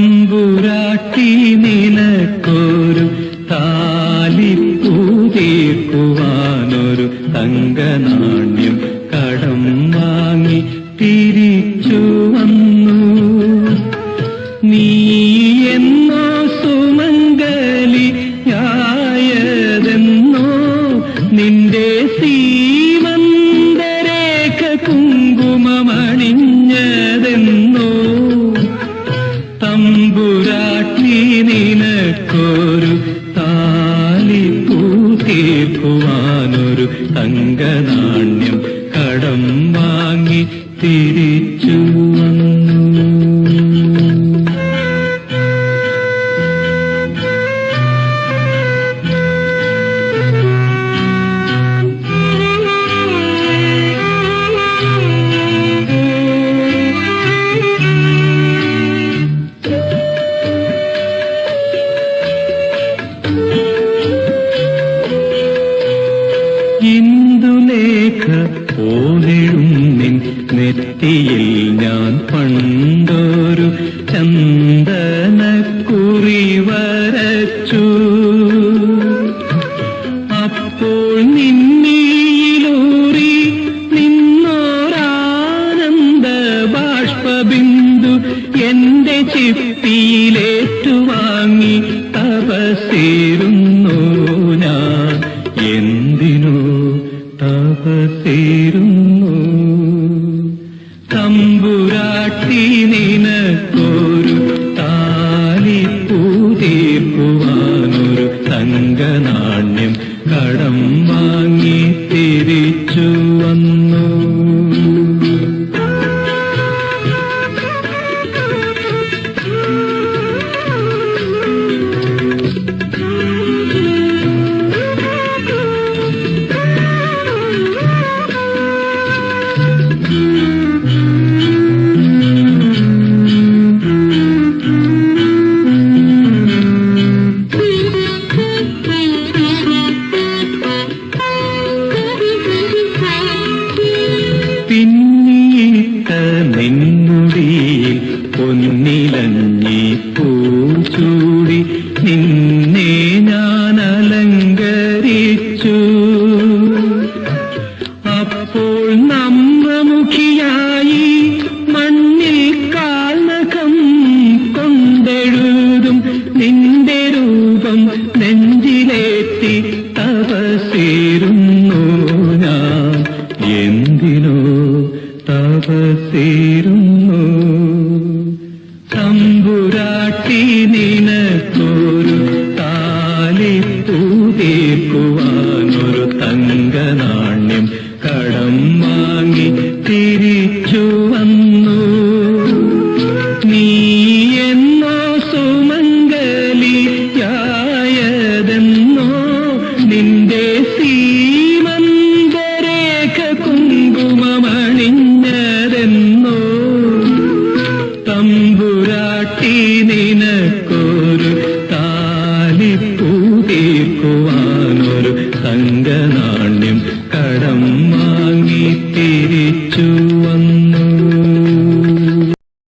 തമ്പുരാട്ടി നിനക്കൊരു തങ്കനാണ്യം കടം വാങ്ങി തിരിച്ചു വന്നു. നീ എന്നോ സുമംഗലി യായതെന്നോ നിന്റെ സീമന്തരേഖ കുങ്കുമണിഞ്ഞതെന്നോ തമ്പുരാട്ടി നിനക്കൊരു തിരിച്ചു ഇന്ദുലേഖ പോലെഴും നെറ്റിയിൽ ഞാൻ പണ്ടൊരു കുറി വരച്ചു. അപ്പോൾ നിന്നീലൂറി നിന്നോരാനന്ദ ബാഷ്പബിന്ദു എന്റെ ചിപ്പിയിലേറ്റുവാങ്ങി തപസേരുന്നു. തമ്പുരാട്ടി നെഞ്ചിലേറ്റി തപസേരുന്നു ഞാൻ. എന്തിനോ തപസേരുന്നു തമ്പുരാട്ടി നിനക്കൊരു താലി തീർക്കുവാനൊരു നിന്റെ സീമന്തരേഖ കുങ്കുമമണിഞ്ഞതെന്നോ തമ്പുരാട്ടി നിനക്കൊരു